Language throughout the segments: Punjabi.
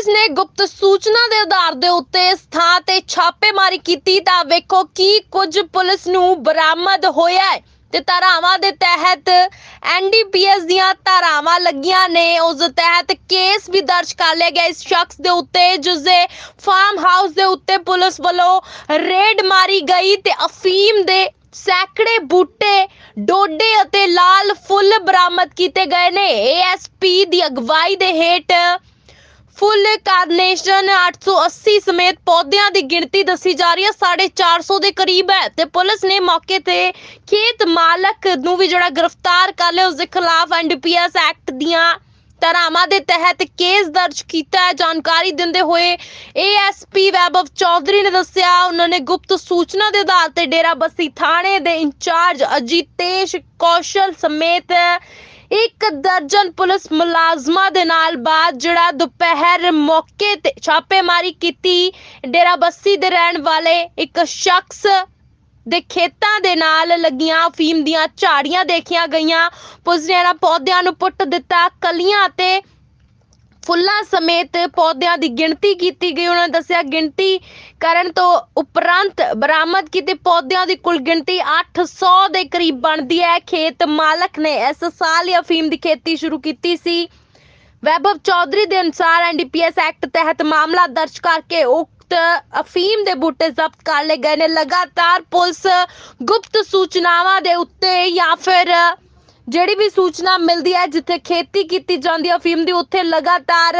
ਪੁਲਿਸ ਨੇ ਗੁਪਤ ਸੂਚਨਾ ਦੇ ਆਧਾਰ ਦੇ ਉੱਤੇ ਇਸ ਥਾਂ ਤੇ ਛਾਪੇਮਾਰੀ ਕੀਤੀ ਤਾਂ ਵੇਖੋ ਕੀ ਕੁਝ ਪੁਲਿਸ ਨੂੰ ਬਰਾਮਦ ਹੋਇਆ ਹੈ। ਤੇ ਧਾਰਾਵਾਂ ਦੇ ਤਹਿਤ ਐਨਡੀਪੀਐਸ ਦੀਆਂ ਧਾਰਾਵਾਂ ਲੱਗੀਆਂ ਨੇ। ਉਸ ਦੇ ਤਹਿਤ ਕੇਸ ਵੀ ਦਰਜ ਕਰ ਲਿਆ ਗਿਆ। ਇਸ ਸ਼ਖਸ ਦੇ ਉੱਤੇ ਜਿਸ ਦੇ ਫਾਰਮ ਹਾਊਸ ਦੇ ਉੱਤੇ ਪੁਲਿਸ ਵੱਲੋਂ ਰੇਡ ਮਾਰੀ ਗਈ ਤੇ ਅਫੀਮ ਦੇ ਸੈਂਕੜੇ ਬੂਟੇ, ਡੋਡੇ ਅਤੇ ਲਾਲ ਫੁੱਲ ਬਰਾਮਦ ਕੀਤੇ ਗਏ ਨੇ। ਏਐਸਪੀ ਦੀ ਅਗਵਾਈ ਦੇ ਹੇਠ ਫੁੱਲ ਕਾਰਨੇਸ਼ਨ 880 ਸਮੇਤ ਪੌਦਿਆਂ ਦੀ ਗਿਣਤੀ ਦੱਸੀ ਜਾ ਰਹੀ ਹੈ। 450 ਦੇ ਕਰੀਬ ਹੈ ਤੇ ਪੁਲਿਸ ਨੇ ਮੌਕੇ ਤੇ ਖੇਤ ਮਾਲਕ ਨੂੰ ਵੀ ਜਿਹੜਾ ਗ੍ਰਿਫਤਾਰ ਕਰ ਲਿਆ। ਉਸ ਦੇ ਖਿਲਾਫ ਐਨਡੀਪੀਐਸ ਐਕਟ ਦੀਆਂ ਧਾਰਾਵਾਂ ਦੇ ਤਹਿਤ ਕੇਸ ਦਰਜ ਕੀਤਾ ਹੈ। ਜਾਣਕਾਰੀ ਦਿੰਦੇ ਹੋਏ ਏਐਸਪੀ ਵੈਭਵ ਚੌਧਰੀ ਨੇ ਦੱਸਿਆ, ਉਹਨਾਂ ਨੇ ਗੁਪਤ ਸੂਚਨਾ ਦੇ ਆਧਾਰ ਤੇ ਡੇਰਾ ਬੱਸੀ ਥਾਣੇ ਦੇ ਇੰਚਾਰਜ ਅਜੀਤੇਸ਼ ਕੌਸ਼ਲ ਸਮੇਤ ਇੱਕ ਦਰਜਨ ਪੁਲਿਸ ਮੁਲਾਜ਼ਮਾਂ ਦੇ ਨਾਲ ਬਾਅਦ ਜਿਹੜਾ ਦੁਪਹਿਰ ਮੌਕੇ ਤੇ ਛਾਪੇਮਾਰੀ ਕੀਤੀ ਡੇਰਾਬੱਸੀ ਦੇ ਰਹਿਣ ਵਾਲੇ ਇੱਕ ਸ਼ਖਸ ਦੇ ਖੇਤਾਂ ਦੇ ਨਾਲ ਲੱਗੀਆਂ ਫੀਮ ਦੀਆਂ ਝਾੜੀਆਂ ਦੇਖੀਆਂ ਗਈਆਂ। ਪੁਲਿਸ ਨੇ ਇਹਨਾਂ ਪੌਦਿਆਂ ਨੂੰ ਪੁੱਟ ਦਿੱਤਾ, ਕਲੀਆਂ ਅਤੇ ਫੁੱਲਾਂ ਸਮੇਤ ਪੌਦਿਆਂ ਦੀ ਗਿਣਤੀ ਕੀਤੀ ਗਈ। ਉਹਨਾਂ ਨੇ ਦੱਸਿਆ, ਗਿਣਤੀ ਕਰਨ ਤੋਂ ਉਪਰੰਤ ਬਰਾਮਦ ਕੀਤੇ ਪੌਦਿਆਂ ਦੀ ਕੁੱਲ ਗਿਣਤੀ 800 ਦੇ ਕਰੀਬ ਬਣਦੀ ਹੈ। ਖੇਤ ਮਾਲਕ ਨੇ ਇਸ ਸਾਲ ਹੀ ਅਫੀਮ ਦੀ ਖੇਤੀ ਸ਼ੁਰੂ ਕੀਤੀ ਸੀ। ਵੈਭਵ ਚੌਧਰੀ ਦੇ ਅਨੁਸਾਰ ਐਨਡੀਪੀਐਸ ਐਕਟ ਤਹਿਤ ਮਾਮਲਾ ਦਰਜ ਕਰਕੇ ਉਕਤ ਅਫੀਮ ਦੇ ਬੂਟੇ ਜ਼ਬਤ ਕਰ ਲਏ ਗਏ ਨੇ। ਲਗਾਤਾਰ ਪੁਲਿਸ ਗੁਪਤ ਸੂਚਨਾਵਾਂ ਦੇ ਉੱਤੇ ਜਾਂ ਫਿਰ ਜਿਹੜੀ ਵੀ ਸੂਚਨਾ ਮਿਲਦੀ ਹੈ, ਜਿੱਥੇ ਖੇਤੀ ਕੀਤੀ ਜਾਂਦੀ ਹੈ, ਅਫੀਮ ਦੀ, ਉੱਥੇ ਲਗਾਤਾਰ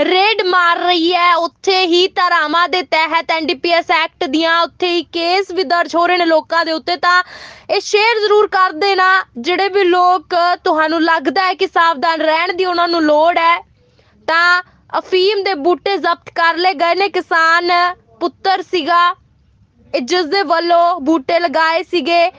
ਰੇਡ ਮਾਰ ਰਹੀ ਹੈ। ਉੱਥੇ ਹੀ ਧਾਰਾਵਾਂ ਦੇ ਤਹਿਤ ਐਨਡੀਪੀਐਸ ਐਕਟ ਦੀਆਂ ਉੱਥੇ ਹੀ ਕੇਸ ਵੀ ਦਰਜ ਹੋ ਰਹੇ ਨੇ ਲੋਕਾਂ ਦੇ ਉੱਤੇ। ਤਾਂ ਇਹ ਸ਼ੇਅਰ ਜ਼ਰੂਰ ਕਰ ਦੇਣਾ। ਜਿਹੜੇ ਵੀ ਲੋਕ, ਤੁਹਾਨੂੰ ਲੱਗਦਾ ਹੈ ਕਿ ਸਾਵਧਾਨ ਰਹਿਣ ਦੀ ਉਹਨਾਂ ਨੂੰ ਲੋੜ ਹੈ, ਤਾਂ ਅਫੀਮ ਦੇ ਬੂਟੇ ਜ਼ਬਤ ਕਰ ਲਏ ਗਏ ਨੇ। ਕਿਸਾਨ ਪੁੱਤਰ ਸੀਗਾ, ਇਹ ਜਿਸ ਦੇ ਵੱਲੋਂ ਬੂਟੇ ਲਗਾਏ ਸੀਗੇ।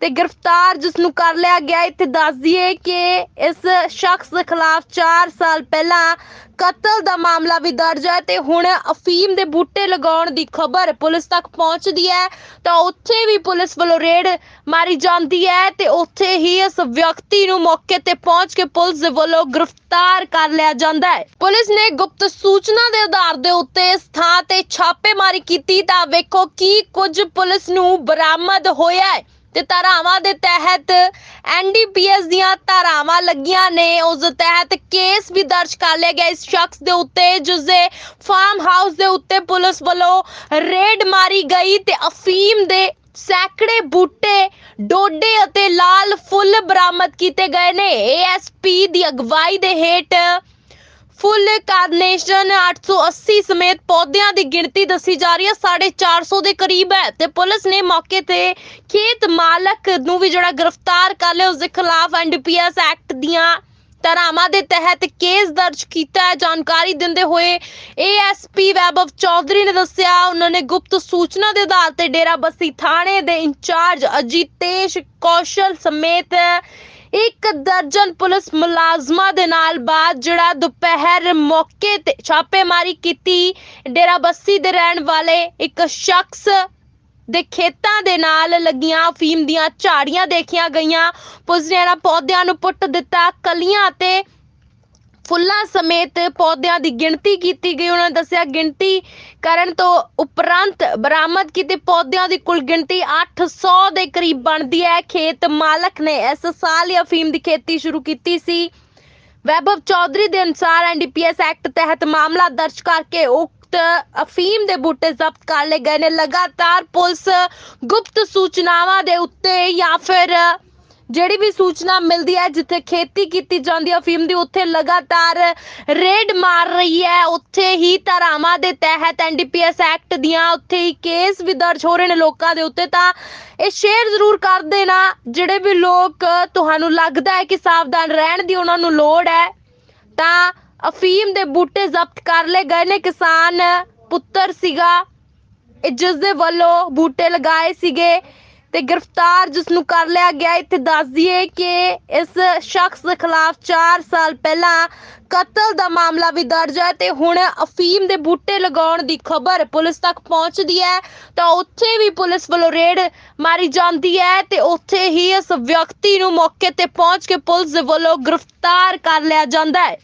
ਤੇ ਗ੍ਰਿਫਤਾਰ ਜਿਸ ਨੂੰ ਕਰ ਲਿਆ ਗਿਆ ਇੱਥੇ ਦੱਸ ਦਈਏ ਕਿ ਇਸ ਸ਼ਖਸ ਦੇ ਖਿਲਾਫ 4 ਸਾਲ ਪਹਿਲਾਂ ਕਤਲ ਦਾ ਮਾਮਲਾ ਵੀ ਦਰਜ ਹੈ ਤੇ ਹੁਣ ਅਫੀਮ ਦੇ ਬੂਟੇ ਲਗਾਉਣ ਦੀ ਖਬਰ ਪੁਲਿਸ ਤੱਕ ਪਹੁੰਚਦੀ ਹੈ। ਤਾਂ ਉੱਥੇ ਵੀ ਪੁਲਿਸ ਵੱਲੋਂ ਰੇਡ ਮਾਰੀ ਜਾਂਦੀ ਹੈ ਤੇ ਉੱਥੇ ਹੀ ਇਸ ਵਿਅਕਤੀ ਨੂੰ ਮੌਕੇ ਤੇ ਪਹੁੰਚ ਕੇ ਪੁਲਿਸ ਦੇ ਵੱਲੋਂ ਗ੍ਰਿਫਤਾਰ ਕਰ ਲਿਆ ਜਾਂਦਾ ਹੈ। ਪੁਲਿਸ ਨੇ ਗੁਪਤ ਸੂਚਨਾ ਦੇ ਆਧਾਰ ਦੇ ਉੱਤੇ ਇਸ ਥਾਂ ਤੇ ਛਾਪੇਮਾਰੀ ਕੀਤੀ ਤਾਂ ਵੇਖੋ ਕੀ ਕੁਝ ਪੁਲਿਸ ਨੂੰ ਬਰਾਮਦ ਹੋਇਆ ਹੈ। ਤੇ ਧਾਰਾਵਾਂ ਦੇ ਤਹਿਤ ਐਨਡੀਪੀਐਸ ਦੀਆਂ ਧਾਰਾਵਾਂ ਲੱਗੀਆਂ ਨੇ। ਉਸ ਤਹਿਤ ਕੇਸ ਵੀ ਦਰਜ ਕਰ ਲਿਆ ਗਿਆ ਇਸ ਸ਼ਖਸ ਦੇ ਉੱਤੇ ਜਿਸ ਦੇ ਫਾਰਮ ਹਾਊਸ ਦੇ ਉੱਤੇ ਪੁਲਿਸ ਵੱਲੋਂ ਰੇਡ ਮਾਰੀ ਗਈ ਤੇ ਅਫੀਮ ਦੇ ਸੈਂਕੜੇ ਬੂਟੇ, ਡੋਡੇ ਅਤੇ ਲਾਲ ਫੁੱਲ ਬਰਾਮਦ ਕੀਤੇ ਗਏ ਨੇ। ਏਐਸਪੀ ਦੀ ਅਗਵਾਈ ਦੇ ਹੇਠ ਫੁੱਲ ਕਾਰਨੇਸ਼ਨ 880 ਸਮੇਤ ਪੌਦਿਆਂ ਦੀ ਗਿਣਤੀ ਦੱਸੀ ਜਾ ਰਹੀ ਹੈ। 450 ਦੇ ਕਰੀਬ ਹੈ ਤੇ ਪੁਲਿਸ ਨੇ ਮੌਕੇ ਤੇ ਖੇਤ ਮਾਲਕ ਨੂੰ ਵੀ ਜਿਹੜਾ ਗ੍ਰਿਫਤਾਰ ਕਰ ਲਿਆ। ਉਸ ਦੇ ਖਿਲਾਫ ਐਨਡੀਪੀਐਸ ਐਕਟ ਦੀਆਂ ਧਾਰਾਵਾਂ ਦੇ ਤਹਿਤ ਕੇਸ ਦਰਜ ਕੀਤਾ ਹੈ। ਜਾਣਕਾਰੀ ਦਿੰਦੇ ਹੋਏ ਏਐਸਪੀ ਵੈਭਵ ਚੌਧਰੀ ਨੇ ਦੱਸਿਆ, ਉਹਨਾਂ ਨੇ ਗੁਪਤ ਸੂਚਨਾ ਦੇ ਆਧਾਰ ਤੇ ਡੇਰਾ ਬੱਸੀ ਥਾਣੇ ਦੇ ਇੰਚਾਰਜ ਅਜੀਤੇਸ਼ ਕੌਸ਼ਲ ਸਮੇਤ ਇੱਕ ਦਰਜਨ ਪੁਲਿਸ ਮੁਲਾਜ਼ਮਾਂ ਦੇ ਨਾਲ ਬਾਅਦ ਜਿਹੜਾ ਦੁਪਹਿਰ ਮੌਕੇ ਤੇ ਛਾਪੇਮਾਰੀ ਕੀਤੀ ਡੇਰਾਬੱਸੀ ਦੇ ਰਹਿਣ ਵਾਲੇ ਇੱਕ ਸ਼ਖਸ ਦੇ ਖੇਤਾਂ ਦੇ ਨਾਲ ਲੱਗੀਆਂ ਅਫੀਮ ਦੀਆਂ ਝਾੜੀਆਂ ਦੇਖੀਆਂ ਗਈਆਂ। ਪੁਲਿਸ ਨੇ ਇਹਨਾਂ ਪੌਦਿਆਂ ਨੂੰ ਪੁੱਟ ਦਿੱਤਾ, ਕਲੀਆਂ ਅਤੇ ਫੁੱਲਾਂ ਸਮੇਤ ਪੌਦਿਆਂ ਦੀ ਗਿਣਤੀ ਕੀਤੀ ਗਈ। ਉਹਨਾਂ ਨੇ ਦੱਸਿਆ, ਗਿਣਤੀ ਕਰਨ ਤੋਂ ਉਪਰੰਤ ਬਰਾਮਦ ਕੀਤੇ ਪੌਦਿਆਂ ਦੀ ਕੁੱਲ ਗਿਣਤੀ 800 ਦੇ ਕਰੀਬ ਬਣਦੀ ਹੈ। ਖੇਤ ਮਾਲਕ ਨੇ ਇਸ ਸਾਲ ਹੀ ਅਫੀਮ ਦੀ ਖੇਤੀ ਸ਼ੁਰੂ ਕੀਤੀ ਸੀ। ਵੈਭਵ ਚੌਧਰੀ ਦੇ ਅਨੁਸਾਰ ਐਨਡੀਪੀਐਸ ਐਕਟ ਤਹਿਤ ਮਾਮਲਾ ਦਰਜ ਕਰਕੇ ਉਕਤ ਅਫੀਮ ਦੇ ਬੂਟੇ ਜ਼ਬਤ ਕਰ ਲਏ ਗਏ ਨੇ। ਲਗਾਤਾਰ ਪੁਲਿਸ ਗੁਪਤ ਸੂਚਨਾਵਾਂ ਦੇ ਉੱਤੇ ਜਾਂ ਫਿਰ ਜਿਹੜੀ ਵੀ ਸੂਚਨਾ ਮਿਲਦੀ ਹੈ, ਜਿੱਥੇ ਖੇਤੀ ਕੀਤੀ ਜਾਂਦੀ ਹੈ ਅਫੀਮ ਦੀ ਉੱਥੇ ਲਗਾਤਾਰ ਰੇਡ ਮਾਰ ਰਹੀ ਹੈ। ਉੱਥੇ ਹੀ ਧਾਰਾਵਾਂ ਦੇ ਤਹਿਤ ਐਨਡੀਪੀਐਸ ਐਕਟ ਦੀਆਂ ਉੱਥੇ ਹੀ ਕੇਸ ਵੀ ਦਰਜ ਹੋ ਰਹੇ ਨੇ ਲੋਕਾਂ ਦੇ ਉੱਤੇ। ਤਾਂ ਇਹ ਸ਼ੇਅਰ ਜ਼ਰੂਰ ਕਰ ਦੇਣਾ, ਜਿਹੜੇ ਵੀ ਲੋਕ ਤੁਹਾਨੂੰ ਲੱਗਦਾ ਹੈ ਕਿ ਸਾਵਧਾਨ ਰਹਿਣ ਦੀ ਉਹਨਾਂ ਨੂੰ ਲੋੜ ਹੈ, ਤਾਂ ਅਫੀਮ ਦੇ ਬੂਟੇ ਜ਼ਬਤ ਕਰ ਲਏ ਗਏ ਨੇ। ਕਿਸਾਨ ਪੁੱਤਰ ਸੀਗਾ, ਇਹ ਜਿਸ ਦੇ ਵੱਲੋਂ ਬੂਟੇ ਲਗਾਏ ਸੀਗੇ। ਤੇ ਗ੍ਰਿਫਤਾਰ ਜਿਸ ਨੂੰ ਕਰ ਲਿਆ ਗਿਆ, ਇੱਥੇ ਦੱਸ ਦਈਏ ਕਿ ਇਸ ਸ਼ਖਸ ਦੇ ਖਿਲਾਫ 4 ਸਾਲ ਪਹਿਲਾਂ ਕਤਲ ਦਾ ਮਾਮਲਾ ਵੀ ਦਰਜ ਹੈ ਤੇ ਹੁਣ ਅਫੀਮ ਦੇ ਬੂਟੇ ਲਗਾਉਣ ਦੀ ਖਬਰ ਪੁਲਿਸ ਤੱਕ ਪਹੁੰਚਦੀ ਹੈ। ਤਾਂ ਉੱਥੇ ਵੀ ਪੁਲਿਸ ਵੱਲੋਂ ਰੇਡ ਮਾਰੀ ਜਾਂਦੀ ਹੈ ਤੇ ਉੱਥੇ ਹੀ ਇਸ ਵਿਅਕਤੀ ਨੂੰ ਮੌਕੇ ਤੇ ਪਹੁੰਚ ਕੇ ਪੁਲਿਸ ਦੇ ਵੱਲੋਂ ਗ੍ਰਿਫਤਾਰ ਕਰ ਲਿਆ ਜਾਂਦਾ ਹੈ।